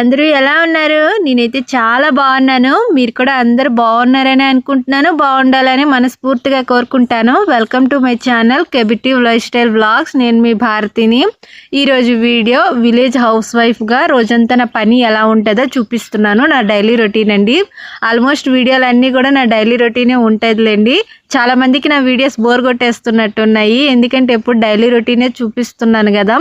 అందరూ ఎలా ఉన్నారు? నేనైతే చాలా బాగున్నాను. మీరు కూడా అందరూ బాగున్నారని అనుకుంటున్నాను. బాగుండాలని మనస్ఫూర్తిగా కోరుకుంటాను. వెల్కమ్ టు మై ఛానల్ కెబిటివ్ లైఫ్ స్టైల్ బ్లాగ్స్ నేను మీ భారతిని. ఈరోజు వీడియో విలేజ్ హౌస్ వైఫ్గా రోజంతా నా పని ఎలా ఉంటుందో చూపిస్తున్నాను. నా డైలీ రొటీన్ అండి. ఆల్మోస్ట్ వీడియోలన్నీ కూడా నా డైలీ రొటీనే ఉంటుందిలేండి. చాలా మందికి నా వీడియోస్ బోర్ కొట్టేస్తున్నట్టున్నాయి. ఎందుకంటే ఎప్పుడు డైలీ రొటీనే చూపిస్తున్నాను కదా.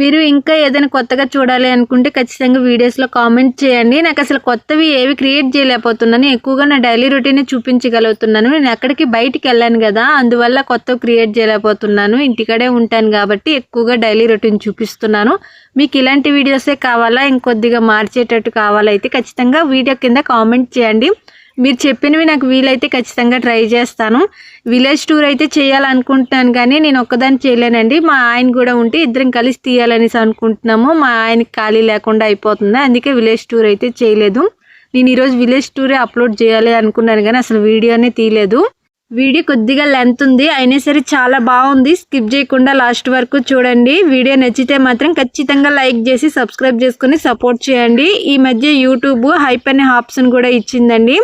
మీరు ఇంకా ఏదైనా కొత్తగా చూడాలి అనుకుంటే ఖచ్చితంగా వీడియోస్లో కామెంట్ చేయండి. నాకు అసలు కొత్తవి ఏవి క్రియేట్ చేయలేకపోతున్నాను. ఎక్కువగా నా డైలీ రొటీనే చూపించగలుగుతున్నాను. నేను ఎక్కడికి బయటికి వెళ్ళాను కదా. అందువల్ల కొత్తవి క్రియేట్ చేయలేకపోతున్నాను. ఇంటికడే ఉంటాను కాబట్టి ఎక్కువగా డైలీ రొటీన్ చూపిస్తున్నాను. మీకు ఇలాంటి వీడియోసే కావాలా? ఇంకొద్దిగా మార్చేటట్టు కావాలైతే ఖచ్చితంగా వీడియో కింద కామెంట్ చేయండి. మీరు చెప్పినవి నాకు వీలైతే ఖచ్చితంగా ట్రై చేస్తాను. విలేజ్ టూర్ అయితే చేయాలనుకుంటున్నాను కానీ నేను ఒక్కదాన్ని చేయలేనండి. మా ఆయన కూడా ఉంటే ఇద్దరం కలిసి తీయాలనేసి అనుకుంటున్నాము. మా ఆయనకి ఖాళీ లేకుండా అయిపోతుంది. అందుకే విలేజ్ టూర్ అయితే చేయలేదు. నేను ఈరోజు విలేజ్ టూరే అప్లోడ్ చేయాలి అనుకున్నాను కానీ అసలు వీడియోనే తీయలేదు. వీడియో కొద్దిగా లెంత్ ఉంది అయినా సరే చాలా బాగుంది. స్కిప్ చేయకుండా లాస్ట్ వరకు చూడండి. వీడియో నచ్చితే మాత్రం ఖచ్చితంగా లైక్ చేసి సబ్స్క్రైబ్ చేసుకుని సపోర్ట్ చేయండి. ఈ మధ్య యూట్యూబ్ హైప్ అనే ఆప్షన్ కూడా ఇచ్చిందండి.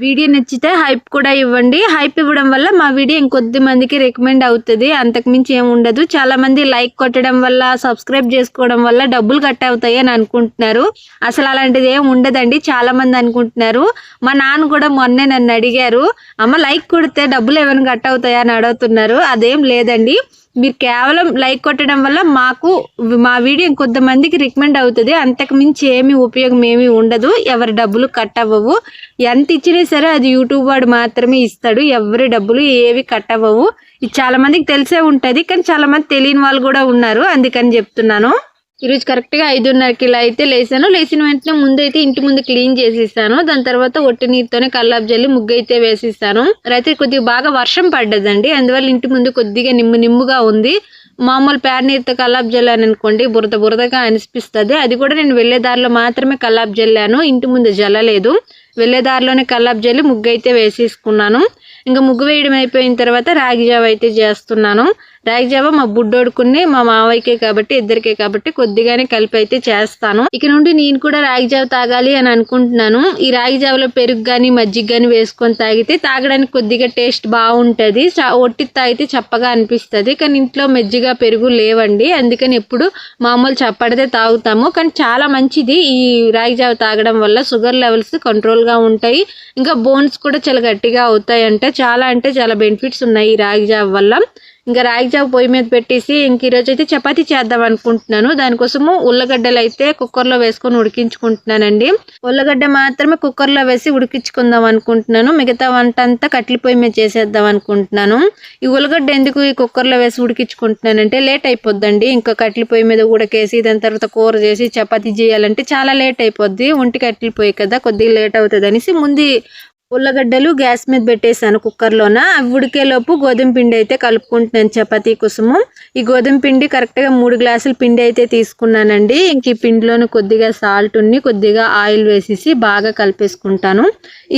వీడియో నచ్చితే హైప్ కూడా ఇవ్వండి. హైప్ ఇవ్వడం వల్ల మా వీడియో ఇంకొద్ది మందికి రికమెండ్ అవుతుంది. అంతకుమించి ఏమి ఉండదు. చాలా మంది లైక్ కొట్టడం వల్ల సబ్స్క్రైబ్ చేసుకోవడం వల్ల డబ్బులు కట్ అవుతాయి అని అనుకుంటున్నారు. అసలు అలాంటిది ఏం ఉండదండి. చాలా మంది అనుకుంటున్నారు. మా నాన్న కూడా మొన్నే నన్ను అడిగారు అమ్మ లైక్ కొడితే డబ్బులు ఏమైనా కట్ అవుతాయా? అని అడుగుతున్నారు. అదేం లేదండి. మీరు కేవలం లైక్ కొట్టడం వల్ల మాకు మా వీడియో ఇంకొంతమందికి రికమెండ్ అవుతుంది. అంతకు మించి ఏమి ఉపయోగం ఏమి ఉండదు. ఎవరి డబ్బులు కట్ అవ్వవు. ఎంత ఇచ్చినా సరే అది యూట్యూబ్ వాడు మాత్రమే ఇస్తాడు. ఎవరి డబ్బులు ఏవి కట్ అవ్వవు. ఇది చాలామందికి తెలిసే ఉంటుంది. కానీ చాలామంది తెలియని వాళ్ళు కూడా ఉన్నారు. అందుకని చెప్తున్నాను. ఈరోజు కరెక్ట్గా ఐదున్నరకి ఇలా అయితే లేసాను. లేచిన వెంటనే ముందు అయితే ఇంటి ముందు క్లీన్ చేసిస్తాను దాని తర్వాత ఒట్టి నీరుతోనే కల్లాపు జల్లి ముగ్గు అయితే వేసిస్తాను రైతు కొద్దిగా బాగా వర్షం పడ్డదండి. అందువల్ల ఇంటి ముందు కొద్దిగా నిమ్ము నిమ్ముగా ఉంది. మామూలు పేర నీరుతో కల్లాపు జల్లాను అనుకోండి బురద బురదగా అనిపిస్తుంది. అది కూడా నేను వెళ్ళే దారిలో మాత్రమే కల్లాపు జల్లాను. ఇంటి ముందు జల్లలేదు. వెళ్ళే దారిలోనే కల్లాపు జల్లి ముగ్గు అయితే వేసేసుకున్నాను. ఇంకా ముగ్గు వేయడం అయిపోయిన తర్వాత రాగి జావ అయితే చేస్తున్నాను. రాగి జావ మా బుడ్డోడుకుని మా మావయ్యకే కాబట్టి ఇద్దరికే కాబట్టి కొద్దిగానే కలిపి అయితే చేస్తాను. ఇక నుండి నేను కూడా రాగి జావ తాగాలి అని అనుకుంటున్నాను. ఈ రాగి జావలో పెరుగు కానీ మజ్జిగ కానీ వేసుకొని తాగితే తాగడానికి కొద్దిగా టేస్ట్ బాగుంటుంది. ఒట్టి తాగితే చప్పగా అనిపిస్తుంది. కానీ ఇంట్లో మజ్జిగ పెరుగు లేవండి. అందుకని ఎప్పుడు మామూలు చప్పడితే తాగుతాము. కానీ చాలా మంచిది ఈ రాగి జావ తాగడం వల్ల. షుగర్ లెవెల్స్ కంట్రోల్గా ఉంటాయి. ఇంకా బోన్స్ కూడా చాలా గట్టిగా అవుతాయి అంటే చాలా అంటే చాలా బెనిఫిట్స్ ఉన్నాయి ఈ రాగి జావ వల్ల. ఇంకా రాగి జావ పొయ్యి మీద పెట్టేసి ఇంక ఈరోజు అయితే చపాతీ చేద్దాం అనుకుంటున్నాను. దానికోసము ఉల్లగడ్డలు అయితే కుక్కర్లో వేసుకొని ఉడికించుకుంటున్నానండి. ఉల్లగడ్డ మాత్రమే కుక్కర్లో వేసి ఉడికించుకుందాం అనుకుంటున్నాను. మిగతా వంట అంతా కట్లి పొయ్యి మీద చేసేద్దాం అనుకుంటున్నాను. ఈ ఉల్లగడ్డ ఎందుకు ఈ కుక్కర్లో వేసి ఉడికించుకుంటున్నానంటే లేట్ అయిపోద్దండి. ఇంకా కట్లి పొయ్యి మీద ఉడకేసి దాని తర్వాత కూర చేసి చపాతీ చేయాలంటే చాలా లేట్ అయిపోద్ది. ఒంటి కట్లి పొయ్యి కదా కొద్దిగా లేట్ అవుతుంది అనేసి ముందు ఉల్లగడ్డలు గ్యాస్ మీద పెట్టేశాను కుక్కర్లోన. అవి ఉడికేలోపు గోధుమ పిండి అయితే కలుపుకుంటున్నాను చపాతీ కుసుము. ఈ గోధుమ పిండి కరెక్ట్గా మూడు గ్లాసుల పిండి అయితే తీసుకున్నానండి. ఇంక ఈ పిండిలోని కొద్దిగా సాల్ట్ ఉన్ని కొద్దిగా ఆయిల్ వేసేసి బాగా కలిపేసుకుంటాను.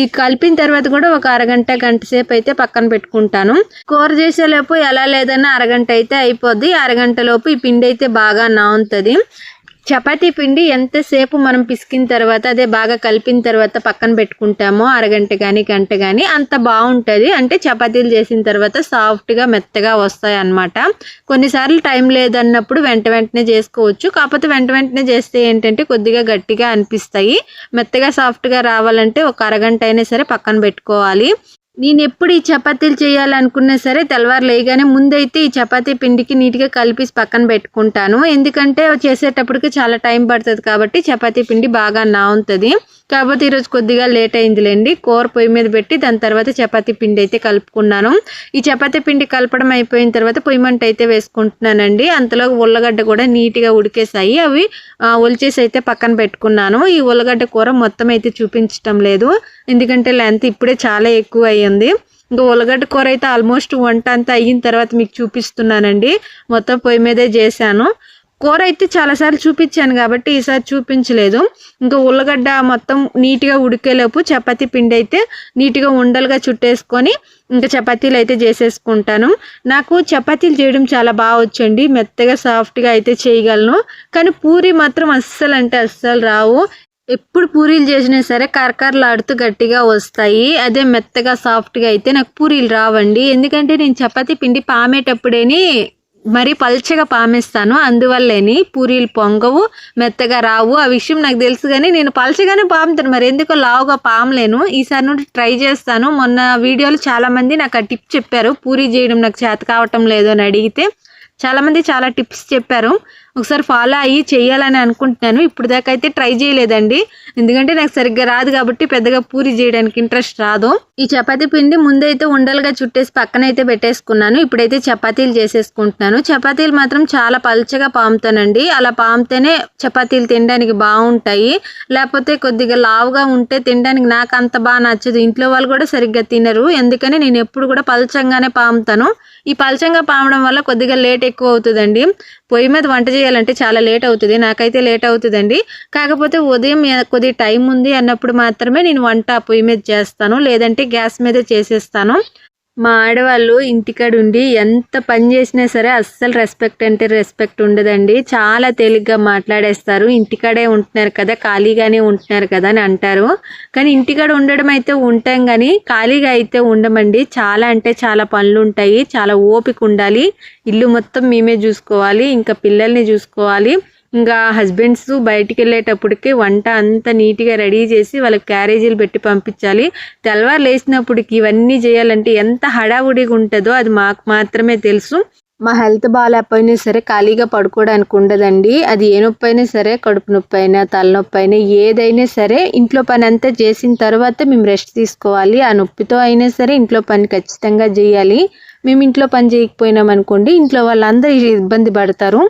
ఈ కలిపిన తర్వాత కూడా ఒక అరగంట గంట సేపు అయితే పక్కన పెట్టుకుంటాను. కూర చేసేలోపు ఎలా లేదన్నా అరగంట అయితే అయిపోద్ది. అరగంటలోపు ఈ పిండి అయితే బాగా నానుతుంది. చపాతీ పిండి ఎంతసేపు మనం పిసికిన తర్వాత అదే బాగా కలిపిన తర్వాత పక్కన పెట్టుకుంటామో అరగంట కానీ గంట కానీ అంత బాగుంటుంది. అంటే చపాతీలు చేసిన తర్వాత సాఫ్ట్గా మెత్తగా వస్తాయి అన్నమాట కొన్నిసార్లు టైం లేదన్నప్పుడు వెంట వెంటనే చేసుకోవచ్చు. కాకపోతే వెంట వెంటనే చేస్తే ఏంటంటే కొద్దిగా గట్టిగా అనిపిస్తాయి. మెత్తగా సాఫ్ట్గా రావాలంటే ఒక అరగంట అయినా సరే పక్కన పెట్టుకోవాలి. నేను ఎప్పుడు ఈ చపాతీలు చేయాలనుకున్నా సరే తెల్లవారు లేగానే ముందైతే ఈ చపాతీ పిండికి నీట్గా కలిపేసి పక్కన పెట్టుకుంటాను. ఎందుకంటే చేసేటప్పటికి చాలా టైం పడుతుంది కాబట్టి చపాతీ పిండి బాగా నావుతుంది కాకపోతే ఈరోజు కొద్దిగా లేట్ అయిందిలేండి. కూర పొయ్యి మీద పెట్టి దాని తర్వాత చపాతీ పిండి అయితే కలుపుకున్నాను. ఈ చపాతీ పిండి కలపడం అయిపోయిన తర్వాత పొయ్యి మంట అయితే వేసుకుంటున్నానండి. అంతలో ఉల్లగడ్డ కూడా నీట్గా ఉడికేసాయి అవి ఒలిచేసి అయితే పక్కన పెట్టుకున్నాను. ఈ ఉల్లగడ్డ కూర మొత్తం అయితే చూపించటం లేదు. ఎందుకంటే లెంత్ ఇప్పుడే చాలా ఎక్కువ అయ్యింది ఇంకా ఉల్లగడ్డ కూర అయితే ఆల్మోస్ట్ వంట అంతా అయిన తర్వాత మీకు చూపిస్తున్నానండి. మొత్తం పొయ్యి మీదే చేశాను. కూర అయితే చాలాసార్లు చూపించాను కాబట్టి ఈసారి చూపించలేదు. ఇంకా ఉల్లగడ్డ మొత్తం నీట్గా ఉడికేలోపు చపాతీ పిండి అయితే నీట్గా ఉండలుగా చుట్టేసుకొని ఇంకా చపాతీలు అయితే చేసేసుకుంటాను. నాకు చపాతీలు చేయడం చాలా బాగా వచ్చండి. మెత్తగా సాఫ్ట్గా అయితే చేయగలను. కానీ పూరి మాత్రం అస్సలు అంటే అస్సలు రావు. ఎప్పుడు పూరీలు చేసినా సరే కరకరలాడుతూ గట్టిగా వస్తాయి. అదే మెత్తగా సాఫ్ట్గా అయితే నాకు పూరీలు రావండి. ఎందుకంటే నేను చపాతీ పిండి పామేటప్పుడేని మరీ పల్చగా పామేస్తాను. అందువల్లేని పూరీలు పొంగవు మెత్తగా రావు ఆ విషయం నాకు తెలుసు కానీ నేను పల్చగానే పాముతాను. మరి ఎందుకో లావుగా పామలేను. ఈసారి నుండి ట్రై చేస్తాను. మొన్న వీడియోలు చాలామంది నాకు ఆ టిప్ చెప్పారు. పూరీ చేయడం నాకు చేత కావటం లేదు అని అడిగితే చాలామంది చాలా టిప్స్ చెప్పారు. ఒకసారి ఫాలో అయ్యి చేయాలని అనుకుంటున్నాను. ఇప్పుడు దాకా అయితే ట్రై చేయలేదండి. ఎందుకంటే నాకు సరిగ్గా రాదు కాబట్టి పెద్దగా పూరి చేయడానికి ఇంట్రెస్ట్ రాదు. ఈ చపాతీ పిండి ముందైతే ఉండలుగా చుట్టేసి పక్కన అయితే పెట్టేసుకున్నాను. ఇప్పుడైతే చపాతీలు చేసేసుకుంటున్నాను. చపాతీలు మాత్రం చాలా పల్చగా పాముతానండి. అలా పామితేనే చపాతీలు తినడానికి బాగుంటాయి. లేకపోతే కొద్దిగా లావుగా ఉంటే తినడానికి నాకు అంత బాగా నచ్చదు. ఇంట్లో వాళ్ళు కూడా సరిగ్గా తినరు. ఎందుకని నేను ఎప్పుడు కూడా పల్చంగానే పాముతాను. ఈ పల్చంగా పామడం వల్ల కొద్దిగా లేట్ ఎక్కువ అవుతుందండి. పొయ్యి మీద వంట చేయాలంటే చాలా లేట్ అవుతుంది. నాకైతే లేట్ అవుతుందండి. కాకపోతే ఉదయం కొద్ది కొద్దిగా టైం ఉంది అన్నప్పుడు మాత్రమే నేను వంట పొయ్యి మీద చేస్తాను. లేదంటే గ్యాస్ మీద చేసేస్తాను. మా ఆడవాళ్ళు ఇంటికాడ ఉండి ఎంత పని చేసినా సరే అస్సలు రెస్పెక్ట్ అంటే రెస్పెక్ట్ ఉండదండి. చాలా తేలిగ్గా మాట్లాడేస్తారు. ఇంటికాడే ఉంటున్నారు కదా ఖాళీగానే ఉంటున్నారు కదా అని అంటారు. కానీ ఇంటికాడ ఉండడం అయితే ఉంటాం కానీ ఖాళీగా అయితే ఉండమండి. చాలా అంటే చాలా పనులు ఉంటాయి చాలా ఓపిక ఉండాలి. ఇల్లు మొత్తం మేమే చూసుకోవాలి. ఇంకా పిల్లల్ని చూసుకోవాలి. ఇంకా హస్బెండ్స్ బయటికి వెళ్ళేటప్పటికి వంట అంతా నీట్గా రెడీ చేసి వాళ్ళకి క్యారేజీలు పెట్టి పంపించాలి. తెల్లవారు లేచినప్పటికి ఇవన్నీ చేయాలంటే ఎంత హడావుడిగా ఉంటుందో అది మాకు మాత్రమే తెలుసు. మా హెల్త్ బాగాలేకపోయినా సరే ఖాళీగా పడుకోవడానికి ఉండదండి. అది ఏ నొప్పి అయినా సరే కడుపు నొప్పి అయినా తలనొప్పి అయినా ఏదైనా సరే ఇంట్లో పని అంతా చేసిన తర్వాత మేము రెస్ట్ తీసుకోవాలి. ఆ నొప్పితో అయినా సరే ఇంట్లో పని ఖచ్చితంగా చేయాలి. మేము ఇంట్లో పని చేయకపోయినాం అనుకోండి ఇంట్లో వాళ్ళందరూ ఇబ్బంది పడతారు.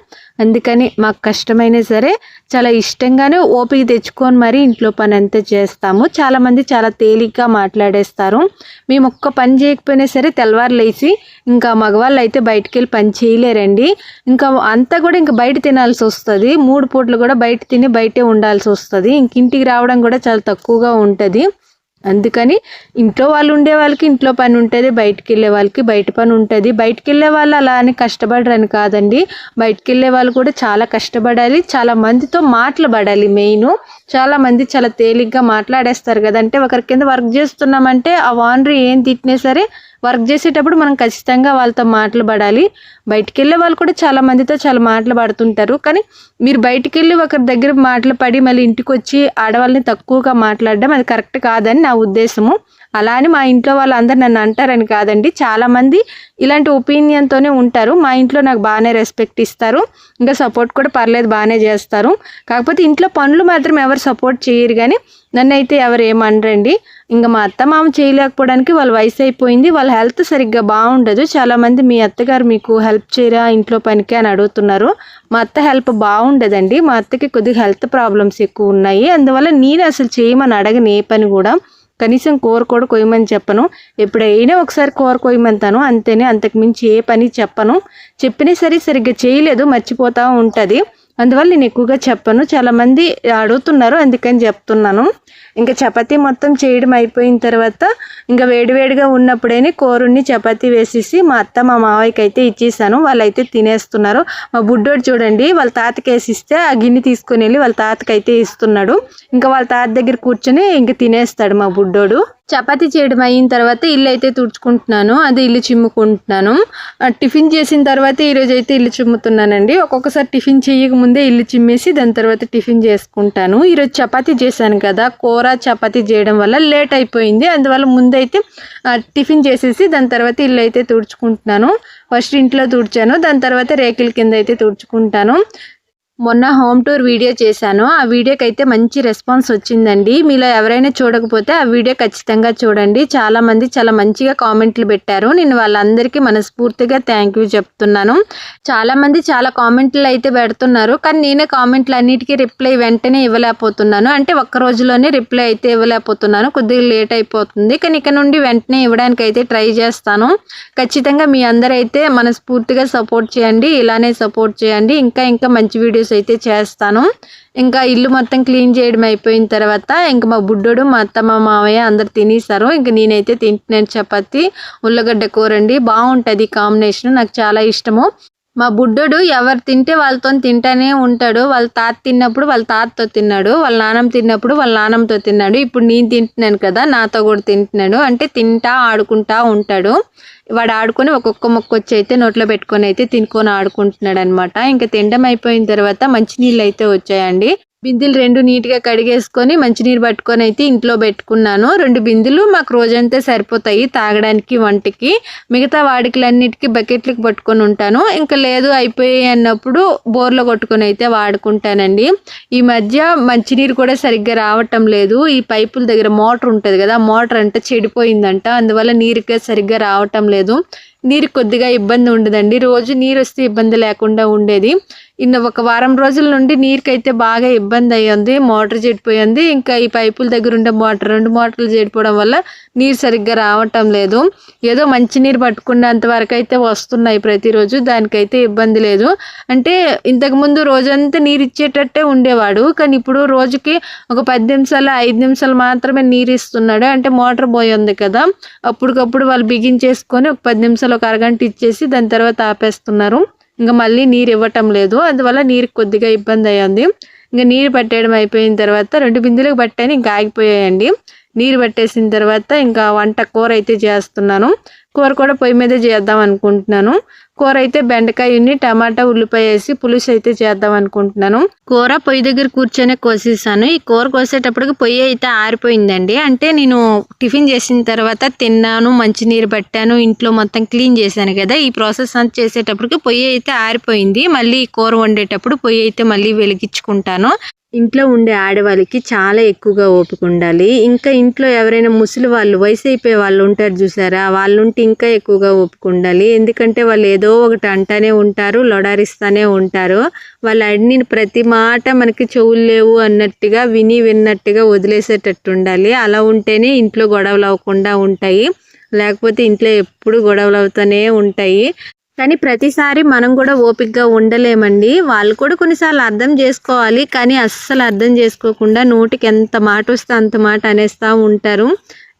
అందుకని మాకు కష్టమైనా సరే చాలా ఇష్టంగానే ఓపిక తెచ్చుకొని మరి ఇంట్లో పని అంతా చేస్తాము. చాలామంది చాలా తేలిగ్గా మాట్లాడేస్తారు. మేము ఒక్క పని చేయకపోయినా సరే తెల్లవారు లేచి ఇంకా మగవాళ్ళు అయితే బయటికి వెళ్ళి పని చేయలేరండి. ఇంకా అంతా కూడా ఇంకా బయట తినాల్సి వస్తుంది. మూడు పూటలు కూడా బయట తిని బయటే ఉండాల్సి వస్తుంది. ఇంక ఇంటికి రావడం కూడా చాలా తక్కువగా ఉంటుంది. అందుకని ఇంట్లో వాళ్ళు ఉండే వాళ్ళకి ఇంట్లో పని ఉంటుంది బయటికి వెళ్ళే వాళ్ళకి బయట పని ఉంటుంది. బయటికి వెళ్ళే వాళ్ళు అలా అని కష్టపడరని కాదండి. బయటికి వెళ్ళే వాళ్ళు కూడా చాలా కష్టపడాలి చాలా మందితో మాట్లాడాలి మెయిన్. చాలా మంది చాలా తేలిగ్గా మాట్లాడేస్తారు కదంటే ఒకరి కింద వర్క్ చేస్తున్నామంటే ఆ వానరీ ఏం తిట్టినా సరే వర్క్ చేసేటప్పుడు మనం ఖచ్చితంగా వాళ్ళతో మాట్లాడాలి బయటికి వెళ్ళే వాళ్ళు కూడా చాలా మందితో చాలా మాటలు పడుతుంటారు. కానీ మీరు బయటికి వెళ్ళి ఒకరి దగ్గర మాటలు పడి మళ్ళీ ఇంటికి వచ్చి ఆడవాళ్ళని తక్కువగా మాట్లాడడం అది కరెక్ట్ కాదని నా ఉద్దేశము. అలా అని మా ఇంట్లో వాళ్ళందరూ నన్ను అంటారని కాదండి. చాలామంది ఇలాంటి ఒపీనియన్తోనే ఉంటారు. మా ఇంట్లో నాకు బాగానే రెస్పెక్ట్ ఇస్తారు. ఇంకా సపోర్ట్ కూడా పర్లేదు బాగానే చేస్తారు. కాకపోతే ఇంట్లో పనులు మాత్రం ఎవరు సపోర్ట్ చేయరు కానీ నన్ను అయితే ఎవరు ఏమనరండి. ఇంకా మా అత్త మామ చేయలేకపోవడానికి వాళ్ళ వయసు అయిపోయింది. వాళ్ళ హెల్త్ సరిగ్గా బాగుండదు. చాలామంది మీ అత్తగారు మీకు హెల్ప్ చేయరా ఇంట్లో పనికి అని అడుగుతున్నారు. మా అత్త హెల్ప్ బాగుండదండి. మా అత్తకి కొద్దిగా హెల్త్ ప్రాబ్లమ్స్ ఎక్కువ ఉన్నాయి. అందువల్ల నేను అసలు చేయమని అడగని ఏ పని కూడా. కనీసం కూర కూడా కొయ్యమని చెప్పను. ఎప్పుడైనా ఒకసారి కూర కొయ్యమంటాను. అంతేనే అంతకుమించి ఏ పని చెప్పను. చెప్పినా సరే సరిగ్గా చేయలేదు మర్చిపోతూ ఉంటుంది. అందువల్ల నేను ఎక్కువగా చెప్పను. చాలామంది అడుగుతున్నారు అందుకని చెప్తున్నాను. ఇంకా చపాతీ మొత్తం చేయడం అయిపోయిన తర్వాత ఇంకా వేడివేడిగా ఉన్నప్పుడే కూరుని చపాతీ వేసేసి మా అత్త మా మావయ్యకి అయితే ఇచ్చేసాను. వాళ్ళైతే తినేస్తున్నారు. మా బుడ్డోడు చూడండి వాళ్ళ తాతకి వేసిస్తే ఆ గిన్నె తీసుకొని వెళ్ళి వాళ్ళ తాతకి అయితే ఇస్తున్నాడు. ఇంకా వాళ్ళ తాత దగ్గర కూర్చొని ఇంకా తినేస్తాడు మా బుడ్డోడు. చపాతీ చేయడం అయిన తర్వాత ఇల్లు అయితే తుడుచుకుంటున్నాను. అది ఇల్లు చిమ్ముకుంటున్నాను. టిఫిన్ చేసిన తర్వాత ఈరోజు అయితే ఇల్లు చిమ్ముతున్నానండి. ఒక్కొక్కసారి టిఫిన్ చేయక ముందే ఇల్లు చిమ్మేసి దాని తర్వాత టిఫిన్ చేసుకుంటాను. ఈరోజు చపాతీ చేశాను కదా కూర చపాతీ చేయడం వల్ల లేట్ అయిపోయింది. అందువల్ల ముందైతే టిఫిన్ చేసేసి దాని తర్వాత ఇల్లు అయితే తుడుచుకుంటున్నాను. ఫస్ట్ ఇంట్లో తుడిచాను. దాని తర్వాత రేకుల కింద అయితే తుడుచుకుంటాను. మొన్న హోమ్ టూర్ వీడియో చేశాను. ఆ వీడియోకి అయితే మంచి రెస్పాన్స్ వచ్చిందండి. మీలో ఎవరైనా చూడకపోతే ఆ వీడియో ఖచ్చితంగా చూడండి. చాలామంది చాలా మంచిగా కామెంట్లు పెట్టారు. నేను వాళ్ళందరికీ మనస్ఫూర్తిగా థ్యాంక్ యూ చెప్తున్నాను. చాలామంది చాలా కామెంట్లు అయితే పెడుతున్నారు. కానీ నేనే కామెంట్లు అన్నిటికీ రిప్లై వెంటనే ఇవ్వలేకపోతున్నాను. అంటే ఒక్క రోజులోనే రిప్లై అయితే ఇవ్వలేకపోతున్నాను. కొద్దిగా లేట్ అయిపోతుంది. కానీ ఇక నుండి వెంటనే ఇవ్వడానికి అయితే ట్రై చేస్తాను. ఖచ్చితంగా మీ అందరైతే మనస్ఫూర్తిగా సపోర్ట్ చేయండి. ఇలానే సపోర్ట్ చేయండి. ఇంకా ఇంకా మంచి వీడియోస్ అయితే చేస్తాను. ఇంకా ఇల్లు మొత్తం క్లీన్ చేయడం అయిపోయిన తర్వాత ఇంకా మా బుడ్డోడు మా అత్త మా మామయ్య అందరు తినేసారు ఇంకా నేనైతే తింటున్నాను చపాతి ఉల్లగడ్డ కూర అండి. బాగుంటుంది కాంబినేషన్. నాకు చాలా ఇష్టము. మా బుడ్డోడు ఎవరు తింటే వాళ్ళతో తింటానే ఉంటాడు. వాళ్ళ తాత తిన్నప్పుడు వాళ్ళ తాతతో తిన్నాడు. వాళ్ళ నాన్నమ్మ తిన్నప్పుడు వాళ్ళ నాన్నమ్మతో తిన్నాడు. ఇప్పుడు నేను తింటున్నాను కదా నాతో కూడా తింటున్నాడు అంటే తింటా ఆడుకుంటా ఉంటాడు. వాడు ఆడుకొని ఒక్కొక్క మొక్క వచ్చి అయితే నోట్లో పెట్టుకొని అయితే తినుకొని ఆడుకుంటున్నాడు అనమాట ఇంకా తినడం అయిపోయిన తర్వాత మంచినీళ్ళు అయితే వచ్చాయండి. బిందెలు రెండు నీట్గా కడిగేసుకొని మంచినీరు పట్టుకొని అయితే ఇంట్లో పెట్టుకున్నాను. రెండు బిందెలు మాకు రోజంతా సరిపోతాయి తాగడానికి వంటకి. మిగతా వాడికలన్నిటికీ బకెట్లకు పట్టుకొని ఉంటాను. ఇంకా లేదు అయిపోయాయి అన్నప్పుడు బోర్లో కొట్టుకొని అయితే వాడుకుంటానండి. ఈ మధ్య మంచినీరు కూడా సరిగ్గా రావటం లేదు. ఈ పైపుల దగ్గర మోటార్ ఉంటుంది కదా మోటార్ అంటే చెడిపోయిందంట. అందువల్ల నీరుగా సరిగ్గా రావటం లేదు. నీరు కొద్దిగా ఇబ్బంది ఉండదండి. రోజు నీరు వస్తే ఇబ్బంది లేకుండా ఉండేది. ఇన్న ఒక వారం రోజుల నుండి నీరుకైతే బాగా ఇబ్బంది అయ్యింది. మోటార్ చెడిపోయింది. ఇంకా ఈ పైపుల దగ్గర ఉండే మోటార్ రెండు మోటార్లు చెడిపోవడం వల్ల నీరు సరిగ్గా రావటం లేదు. ఏదో మంచి నీరు పట్టుకున్నంత వరకు అయితే వస్తున్నాయి ప్రతిరోజు. దానికైతే ఇబ్బంది లేదు. అంటే ఇంతకుముందు రోజంతా నీరు ఇచ్చేటట్టే ఉండేవాడు. కానీ ఇప్పుడు రోజుకి ఒక పది నిమిషాలు ఐదు నిమిషాలు మాత్రమే నీరు ఇస్తున్నాడు. అంటే మోటార్ పోయింది కదా. అప్పటికప్పుడు వాళ్ళు బిగించేసుకొని ఒక పది నిమిషాలు ఒక అరగంట ఇచ్చేసి దాని తర్వాత ఆపేస్తున్నారు. ఇంకా మళ్ళీ నీరు ఇవ్వటం లేదు. అందువల్ల నీరు కొద్దిగా ఇబ్బంది అయ్యింది. ఇంకా నీరు పట్టేయడం అయిపోయిన తర్వాత రెండు బిందులకు పట్టాను ఇంకా ఆగిపోయాయండి. నీరు పట్టేసిన తర్వాత ఇంకా వంట కూర అయితే చేస్తున్నాను. కూర కూడా పొయ్యి మీదే చేద్దాం అనుకుంటున్నాను. కూర అయితే బెండకాయ ఉన్ని టమాటా ఉల్లిపాయ వేసి పులుసు అయితే చేద్దాం అనుకుంటున్నాను. కూర పొయ్యి దగ్గర కూర్చొని కోసేసాను. ఈ కూర కోసేటప్పటికి పొయ్యి అయితే ఆరిపోయిందండి. అంటే నేను టిఫిన్ చేసిన తర్వాత తిన్నాను మంచినీరు పట్టాను ఇంట్లో మొత్తం క్లీన్ చేశాను కదా. ఈ ప్రాసెస్ అంతా చేసేటప్పటికి పొయ్యి అయితే ఆరిపోయింది. మళ్ళీ ఈ కూర వండేటప్పుడు పొయ్యి అయితే మళ్ళీ వెలిగించుకుంటాను. ఇంట్లో ఉండే ఆడవాళ్ళకి చాలా ఎక్కువగా ఓపిక ఉండాలి. ఇంకా ఇంట్లో ఎవరైనా ముసలి వాళ్ళు వయసు అయిపోయే వాళ్ళు ఉంటారు చూసారా? వాళ్ళు ఉంటే ఇంకా ఎక్కువగా ఓపిక ఉండాలి. ఎందుకంటే వాళ్ళు ఏదో ఒకటి అంటూనే ఉంటారు లొడారిస్తూనే ఉంటారు. వాళ్ళు అడిగిన ప్రతి మాట మనకి చెవులు లేవు అన్నట్టుగా విని విన్నట్టుగా వదిలేసేటట్టు ఉండాలి అలా ఉంటేనే ఇంట్లో గొడవలు అవ్వకుండా ఉంటాయి. లేకపోతే ఇంట్లో ఎప్పుడు గొడవలు అవుతూనే ఉంటాయి. కానీ ప్రతిసారి మనం కూడా ఓపికగా ఉండలేమండి. వాళ్ళు కూడా కొన్నిసార్లు అర్థం చేసుకోవాలి. కానీ అస్సలు అర్థం చేసుకోకుండా నోటికి ఎంత మాట వస్తే అంత మాట అనేస్తూ ఉంటారు.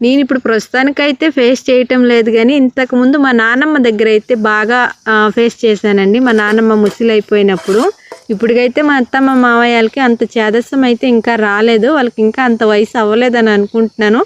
నేను ఇప్పుడు ప్రస్తుతానికైతే ఫేస్ చేయటం లేదు కానీ ఇంతకుముందు మా నాన్నమ్మ దగ్గర అయితే బాగా ఫేస్ చేశానండి. మా నాన్నమ్మ ముసిలైపోయినప్పుడు. ఇప్పటికైతే మా అత్తమ్మ మావయ్యలకి అంత చేదస్సం అయితే ఇంకా రాలేదు. వాళ్ళకి ఇంకా అంత వయసు అవ్వలేదని అనుకుంటున్నాను.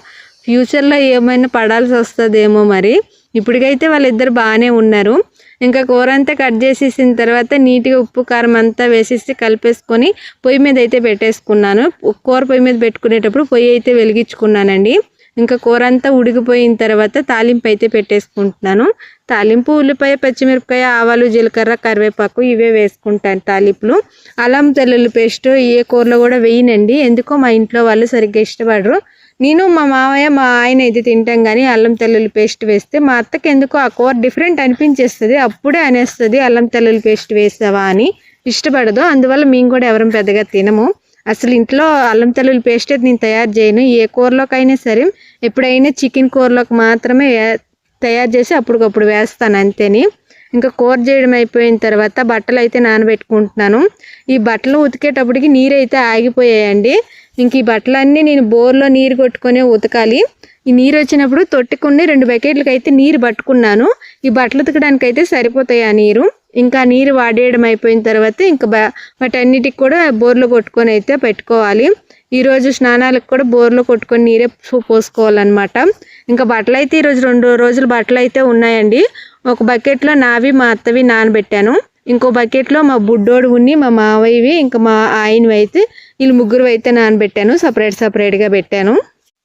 ఫ్యూచర్లో ఏమైనా పడాల్సి వస్తుందేమో మరి. ఇప్పటికైతే వాళ్ళిద్దరు బాగానే ఉన్నారు. ఇంకా కూర అంతా కట్ చేసేసిన తర్వాత నీట్గా ఉప్పు కారం అంతా వేసేసి కలిపేసుకొని పొయ్యి మీద అయితే పెట్టేసుకున్నాను. కూర పొయ్యి మీద పెట్టుకునేటప్పుడు పొయ్యి అయితే వెలిగించుకున్నానండి. ఇంకా కూర అంతా ఉడికిపోయిన తర్వాత తాలింపు అయితే పెట్టేసుకుంటున్నాను. తాలింపు ఉల్లిపాయ పచ్చిమిరపకాయ ఆవాలు జీలకర్ర కరివేపాకు ఇవే వేసుకుంటాను తాలింపులు. అల్లం తెల్లుల్లి పేస్ట్ ఏ కూరలో కూడా వేయనండి. ఎందుకో మా ఇంట్లో వాళ్ళు సరిగ్గా ఇష్టపడరు. నేను మా మామయ్య మా ఆయన అయితే తింటాం కానీ అల్లం తెల్లుల్లి పేస్ట్ వేస్తే మా అత్తకి ఎందుకో ఆ కూర డిఫరెంట్ అనిపించేస్తుంది. అప్పుడే అనేస్తుంది అల్లం తెల్లుల్లి పేస్ట్ వేసావా అని. ఇష్టపడదు. అందువల్ల మేము కూడా ఎవరం పెద్దగా తినము. అసలు ఇంట్లో అల్లం తెల్లుల్లి పేస్ట్ అయితే నేను తయారు చేయను. ఏ కూరలోకైనా సరే ఎప్పుడైనా చికెన్ కూరలోకి మాత్రమే తయారు చేసి అప్పటికప్పుడు వేస్తాను అంతేని. ఇంకా కూర చేయడం అయిపోయిన తర్వాత బట్టలు అయితే నానబెట్టుకుంటున్నాను. ఈ బట్టలు ఉతికేటప్పటికి నీరు అయితే ఆగిపోయాయండి. ఇంక ఈ బట్టలన్నీ నేను బోర్లో నీరు కొట్టుకొని ఉతకాలి. ఈ నీరు వచ్చినప్పుడు తొట్టుకుని రెండు బకెట్లకి అయితే నీరు పట్టుకున్నాను. ఈ బట్టలు ఉతకడానికి అయితే సరిపోతాయి ఆ నీరు? ఇంకా నీరు వాడేయడం అయిపోయిన తర్వాత ఇంకా వాటన్నిటికి కూడా బోర్లో కొట్టుకొని అయితే పెట్టుకోవాలి. ఈరోజు స్నానాలకు కూడా బోర్లో కొట్టుకొని నీరే పోసుకోవాలన్నమాట. ఇంకా బట్టలు అయితే ఈరోజు రెండు రోజులు బట్టలు అయితే ఉన్నాయండి. ఒక బకెట్లో నావి మా అత్తవి నానబెట్టాను. ఇంకో బకెట్లో మా బుడ్డోడు ఉన్ని మా మావయ్యవి ఇంకా మా ఆయనవి అయితే వీళ్ళు ముగ్గురు అయితే నానబెట్టాను. సపరేట్ సపరేట్గా పెట్టాను.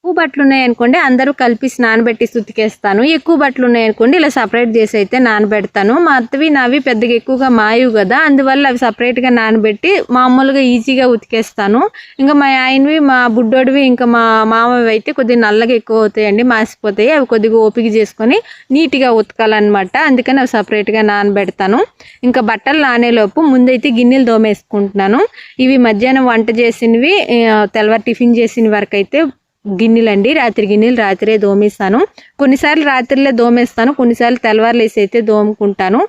తక్కువ బట్టలు ఉన్నాయనుకోండి అందరూ కలిపి నానబెట్టి ఉతికేస్తాను ఎక్కువ బట్టలు ఉన్నాయనుకోండి ఇలా సపరేట్ చేసి అయితే నానబెడతాను. మా అత్తవి నావి పెద్దగా ఎక్కువగా మాయవు కదా అందువల్ల అవి సపరేట్గా నానబెట్టి మామూలుగా ఈజీగా ఉతికేస్తాను. ఇంకా మా ఆయనవి మా బుడ్డోడివి ఇంకా మా మామవి అయితే కొద్దిగా నల్లగా ఎక్కువ అవుతాయండి మాసిపోతాయి. అవి కొద్దిగా ఓపిక చేసుకొని నీట్గా ఉతకాలన్నమాట. అందుకని అవి సపరేట్గా నానబెడతాను. ఇంకా బట్టలు నానేలోపు ముందైతే గిన్నెలు దోమేసుకుంటున్నాను. ఇవి మధ్యాహ్నం వంట చేసినవి తెల్లవారు టిఫిన్ చేసిన వరకు అయితే గిన్నెలండి రాత్రి గిన్నెలు రాత్రే దోమేస్తాను. కొన్నిసార్లు రాత్రిలో దోమేస్తాను కొన్నిసార్లు తెల్లవారులేసి అయితే దోముకుంటాను.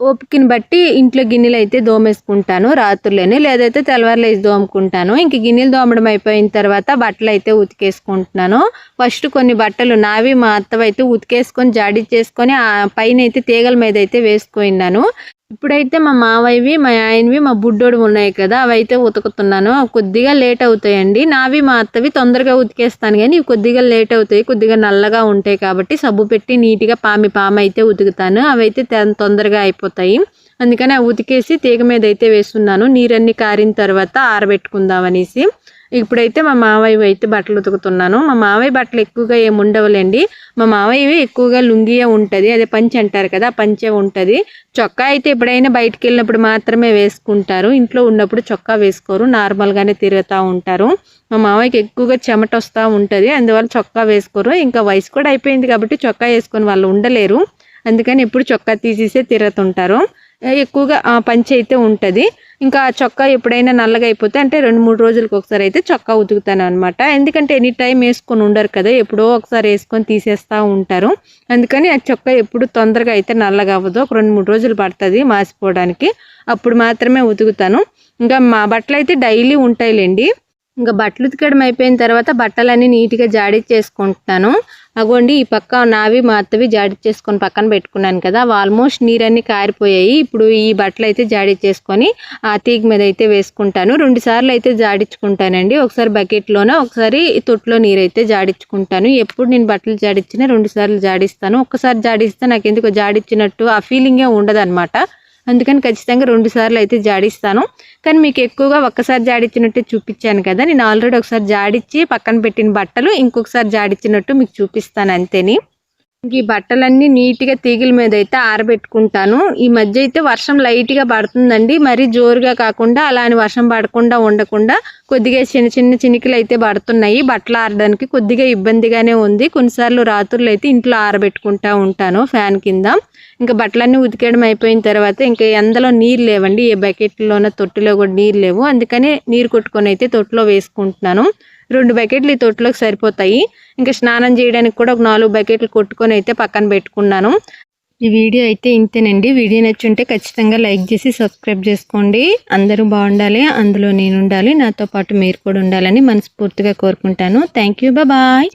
ఓపికని బట్టి ఇంట్లో గిన్నెలు అయితే దోమేసుకుంటాను రాత్రులేనే. లేదైతే తెల్లవారులేసి దోముకుంటాను. ఇంక గిన్నెలు దోమడం అయిపోయిన తర్వాత బట్టలు అయితే ఉతికేసుకుంటున్నాను. ఫస్ట్ కొన్ని బట్టలు నావి మా అత్తవైతే ఉతికేసుకొని జాడి చేసుకొని ఆ పైన అయితే తీగల మీద అయితే వేసుకున్నాను. ఇప్పుడైతే మా మావయ్యవి మా ఆయనవి మా బుడ్డోడు ఉన్నాయి కదా అవి అయితే ఉతుకుతున్నాను. అవి కొద్దిగా లేట్ అవుతాయండి. నావి మా అత్తవి తొందరగా ఉతికేస్తాను కానీ ఇవి కొద్దిగా లేట్ అవుతాయి కొద్దిగా నల్లగా ఉంటాయి కాబట్టి సబ్బు పెట్టి నీట్గా పామి పామ అయితే ఉతుకుతాను. అవి అయితే తొందరగా అయిపోతాయి. అందుకని అవి ఉతికేసి తీగ మీద అయితే వేస్తున్నాను. నీరన్నీ కారిన తర్వాత ఆరబెట్టుకుందాం అనేసి. ఇప్పుడైతే మా మావయ్య అయితే బట్టలు ఉతుకుతున్నాను. మా మావయ్య బట్టలు ఎక్కువగా ఏమి ఉండవులేండి. మా మావయ్య ఎక్కువగా లుంగియే ఉంటుంది. అదే పంచి అంటారు కదా ఆ పంచే ఉంటుంది. చొక్కా అయితే ఎప్పుడైనా బయటికి వెళ్ళినప్పుడు మాత్రమే వేసుకుంటారు. ఇంట్లో ఉన్నప్పుడు చొక్కా వేసుకోరు. నార్మల్గానే తిరుగుతూ ఉంటారు. మా మావయ్యకి ఎక్కువగా చెమట వస్తూ ఉంటుంది. అందువల్ల చొక్కా వేసుకోరు. ఇంకా వయసు కూడా అయిపోయింది కాబట్టి చొక్కా వేసుకొని వాళ్ళు ఉండలేరు. అందుకని ఎప్పుడు చొక్కా తీసేసే తిరుగుతుంటారు. ఎక్కువగా పంచి అయితే ఉంటుంది. ఇంకా ఆ చొక్కా ఎప్పుడైనా నల్లగా అయిపోతే అంటే రెండు మూడు రోజులకు ఒకసారి అయితే చొక్కా ఉతుకుతాను అనమాట ఎందుకంటే ఎనీ టైం వేసుకొని ఉండరు కదా ఎప్పుడో ఒకసారి వేసుకొని తీసేస్తూ ఉంటారు. అందుకని ఆ చొక్కా ఎప్పుడు తొందరగా అయితే నల్లగా అవ్వదు ఒక రెండు మూడు రోజులు పడుతుంది మాసిపోవడానికి. అప్పుడు మాత్రమే ఉతుకుతాను. ఇంకా మా బట్టలు అయితే డైలీ ఉంటాయిలేండి. ఇంకా బట్టలు ఉతకడం అయిపోయిన తర్వాత బట్టలన్నీ నీట్గా జాడి చేసుకుంటున్నాను. అగోండి ఈ పక్క నావి మా అత్తవి జాడి చేసుకొని పక్కన పెట్టుకున్నాను కదా ఆల్మోస్ట్ నీరన్నీ కారిపోయాయి. ఇప్పుడు ఈ బట్టలు అయితే జాడి చేసుకొని ఆ తీగ మీద అయితే వేసుకుంటాను. రెండు సార్లు అయితే జాడించుకుంటానండి. ఒకసారి బకెట్లోనో ఒకసారి తొట్టులో నీరు అయితే జాడించుకుంటాను. ఎప్పుడు నేను బట్టలు జాడించినా రెండు సార్లు జాడిస్తాను. ఒక్కసారి జాడిస్తే నాకు ఎందుకో జాడించినట్టు ఆ ఫీలింగే ఉండదు అందుకని ఖచ్చితంగా రెండు సార్లు అయితే జాడిస్తాను. కానీ మీకు ఎక్కువగా ఒక్కసారి జాడిచ్చినట్టే చూపించాను కదా నేను ఆల్రెడీ ఒకసారి జాడిచ్చి పక్కన పెట్టిన బట్టలు ఇంకొకసారి జాడించినట్టు మీకు చూపిస్తాను అంతేని. ఈ బట్టలన్నీ నీట్గా తీగల మీద అయితే ఆరబెట్టుకుంటాను. ఈ మధ్య అయితే వర్షం లైట్గా పడుతుందండి. మరీ జోరుగా కాకుండా అలాని వర్షం పడకుండా ఉండకుండా కొద్దిగా చిన్న చిన్న చినుకులు అయితే పడుతున్నాయి. బట్టలు ఆరడానికి కొద్దిగా ఇబ్బందిగానే ఉంది. కొన్నిసార్లు రాత్రులు అయితే ఇంట్లో ఆరబెట్టుకుంటా ఉంటాను ఫ్యాన్ కింద. ఇంకా బట్టలన్నీ ఉతికేయడం అయిపోయిన తర్వాత ఇంకా ఎండలో నీరు లేవండి. ఏ బకెట్లోనో తొట్టిలో కూడా నీరు లేవు. అందుకని నీరు కొట్టుకొని అయితే తొట్టులో వేసుకుంటున్నాను. రెండు బకెట్లు ఈ తొట్టులోకి సరిపోతాయి. ఇంకా స్నానం చేయడానికి కూడా ఒక నాలుగు బకెట్లు కొట్టుకొని అయితే పక్కన పెట్టుకున్నాను. ఈ వీడియో అయితే ఇంతేనండి. వీడియో నచ్చుంటే ఖచ్చితంగా లైక్ చేసి సబ్స్క్రైబ్ చేసుకోండి. అందరూ బాగుండాలి. అందులో నేను ఉండాలి. నాతో పాటు మీరు కూడా ఉండాలని మనస్ఫూర్తిగా కోరుకుంటాను. Thank you. బాయ్.